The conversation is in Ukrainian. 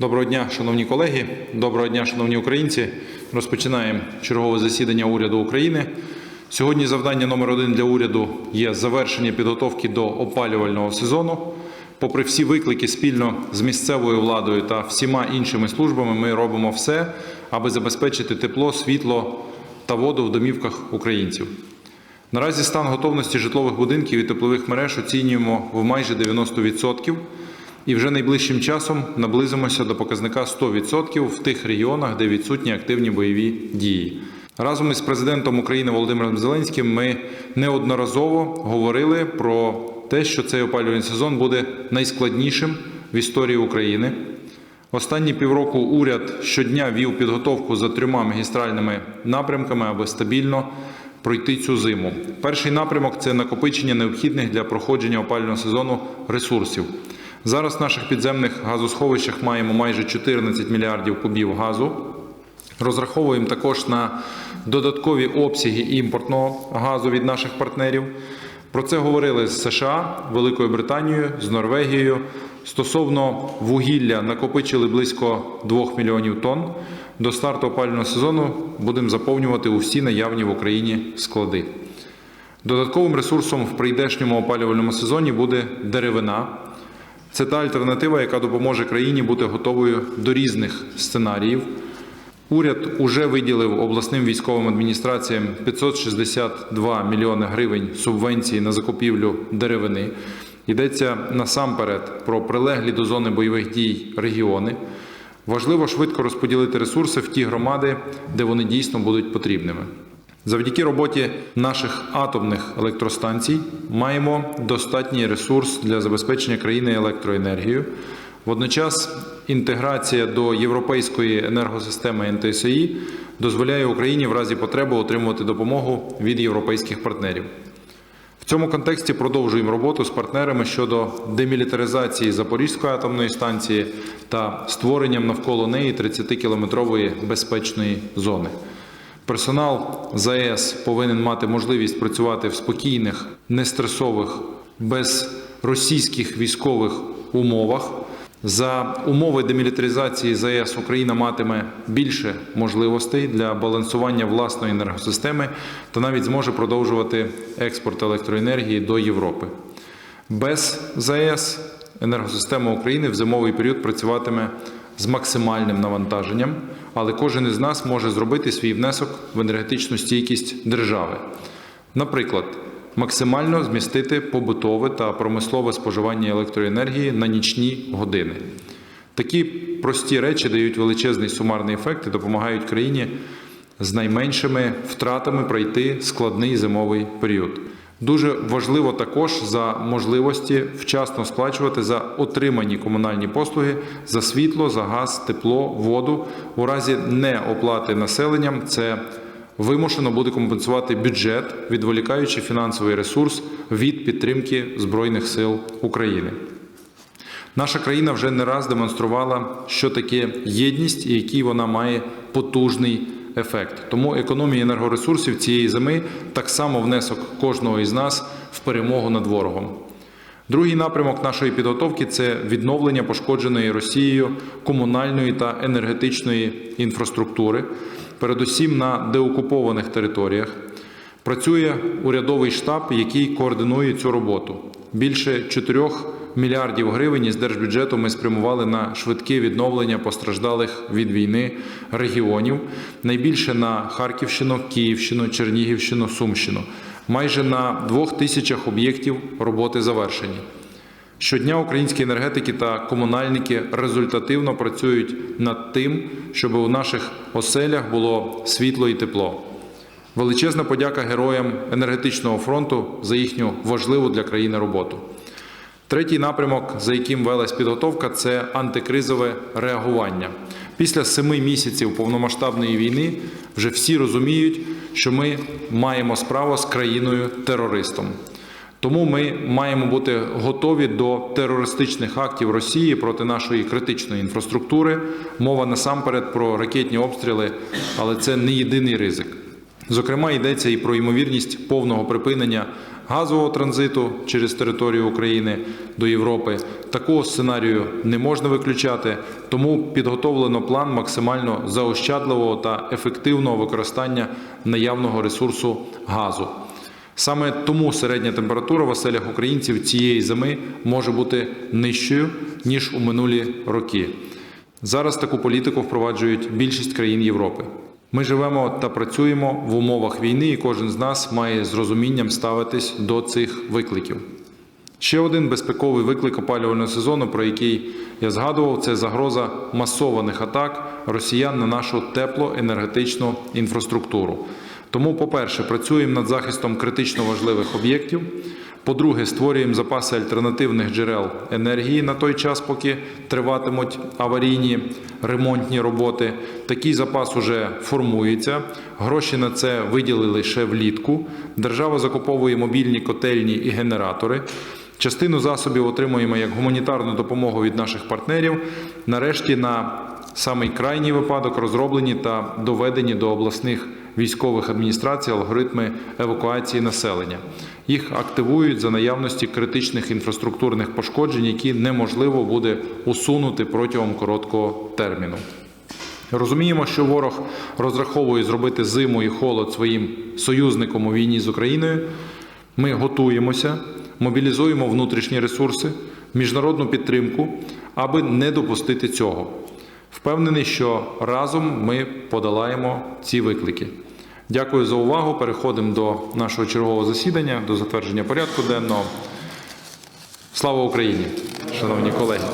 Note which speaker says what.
Speaker 1: Доброго дня, шановні колеги. Доброго дня, шановні українці. Розпочинаємо чергове засідання уряду України. Сьогодні завдання номер один для уряду є завершення підготовки до опалювального сезону. Попри всі виклики спільно з місцевою владою та всіма іншими службами, ми робимо все, аби забезпечити тепло, світло та воду в домівках українців. Наразі стан готовності житлових будинків і теплових мереж оцінюємо в майже 90%. І вже найближчим часом наблизимося до показника 100% в тих регіонах, де відсутні активні бойові дії. Разом із президентом України Володимиром Зеленським ми неодноразово говорили про те, що цей опалювальний сезон буде найскладнішим в історії України. Останні півроку уряд щодня вів підготовку за трьома магістральними напрямками, аби стабільно пройти цю зиму. Перший напрямок це накопичення необхідних для проходження опалювального сезону ресурсів. Зараз в наших підземних газосховищах маємо майже 14 мільярдів кубів газу. Розраховуємо також на додаткові обсяги імпортного газу від наших партнерів. Про це говорили з США, Великою Британією, з Норвегією. Стосовно вугілля накопичили близько 2 мільйонів тонн. До старту опалювального сезону будемо заповнювати усі наявні в Україні склади. Додатковим ресурсом в прийдешньому опалювальному сезоні буде деревина. Це та альтернатива, яка допоможе країні бути готовою до різних сценаріїв. Уряд уже виділив обласним військовим адміністраціям 562 мільйони гривень субвенції на закупівлю деревини. Йдеться насамперед про прилеглі до зони бойових дій регіони. Важливо швидко розподілити ресурси в ті громади, де вони дійсно будуть потрібними. Завдяки роботі наших атомних електростанцій маємо достатній ресурс для забезпечення країни електроенергією. Водночас інтеграція до європейської енергосистеми НТСІ дозволяє Україні в разі потреби отримувати допомогу від європейських партнерів. В цьому контексті продовжуємо роботу з партнерами щодо демілітаризації Запорізької атомної станції та створенням навколо неї 30-кілометрової безпечної зони. Персонал ЗАЕС повинен мати можливість працювати в спокійних, нестресових, без російських військових умовах. За умови демілітаризації ЗАЕС Україна матиме більше можливостей для балансування власної енергосистеми та навіть зможе продовжувати експорт електроенергії до Європи. Без ЗАЕС енергосистема України в зимовий період працюватиме з максимальним навантаженням, але кожен із нас може зробити свій внесок в енергетичну стійкість держави. Наприклад, максимально змістити побутове та промислове споживання електроенергії на нічні години. Такі прості речі дають величезний сумарний ефект і допомагають країні з найменшими втратами пройти складний зимовий період. Дуже важливо також за можливості вчасно сплачувати за отримані комунальні послуги за світло, за газ, тепло, воду. У разі неоплати населенням це вимушено буде компенсувати бюджет, відволікаючи фінансовий ресурс від підтримки Збройних сил України. Наша країна вже не раз демонструвала, що таке єдність і який вона має потужний ефект. Тому економія енергоресурсів цієї зими так само внесок кожного із нас в перемогу над ворогом. Другий напрямок нашої підготовки це відновлення пошкодженої Росією комунальної та енергетичної інфраструктури, передусім на деокупованих територіях. Працює урядовий штаб, який координує цю роботу. Більше 4 мільярдів гривень із держбюджету ми спрямували на швидке відновлення постраждалих від війни регіонів. Найбільше на Харківщину, Київщину, Чернігівщину, Сумщину. Майже на двох тисячах об'єктів роботи завершені. Щодня українські енергетики та комунальники результативно працюють над тим, щоб у наших оселях було світло і тепло. Величезна подяка героям енергетичного фронту за їхню важливу для країни роботу. Третій напрямок, за яким велась підготовка, це антикризове реагування. Після семи місяців повномасштабної війни вже всі розуміють, що ми маємо справу з країною терористом. Тому ми маємо бути готові до терористичних актів Росії проти нашої критичної інфраструктури. Мова насамперед про ракетні обстріли, але це не єдиний ризик. Зокрема, йдеться і про ймовірність повного припинення газового транзиту через територію України до Європи. Такого сценарію не можна виключати, тому підготовлено план максимально заощадливого та ефективного використання наявного ресурсу газу. Саме тому середня температура в оселях українців цієї зими може бути нижчою ніж у минулі роки. Зараз таку політику впроваджують більшість країн Європи. Ми живемо та працюємо в умовах війни, і кожен з нас має з розумінням ставитись до цих викликів. Ще один безпековий виклик опалювального сезону, про який я згадував, це загроза масованих атак росіян на нашу теплоенергетичну інфраструктуру. Тому, по-перше, працюємо над захистом критично важливих об'єктів. По-друге, створюємо запаси альтернативних джерел енергії на той час, поки триватимуть аварійні ремонтні роботи. Такий запас уже формується. Гроші на це виділили ще влітку. Держава закуповує мобільні котельні і генератори. Частину засобів отримуємо як гуманітарну допомогу від наших партнерів. Нарешті, на самий крайній випадок розроблені та доведені до обласних військових адміністрацій алгоритми евакуації населення. Їх активують за наявності критичних інфраструктурних пошкоджень, які неможливо буде усунути протягом короткого терміну. Розуміємо, що ворог розраховує зробити зиму і холод своїм союзником у війні з Україною. Ми готуємося, мобілізуємо внутрішні ресурси, міжнародну підтримку, аби не допустити цього. Впевнений, що разом ми подолаємо ці виклики. Дякую за увагу. Переходимо до нашого чергового засідання, до затвердження порядку денного. Слава Україні, шановні колеги!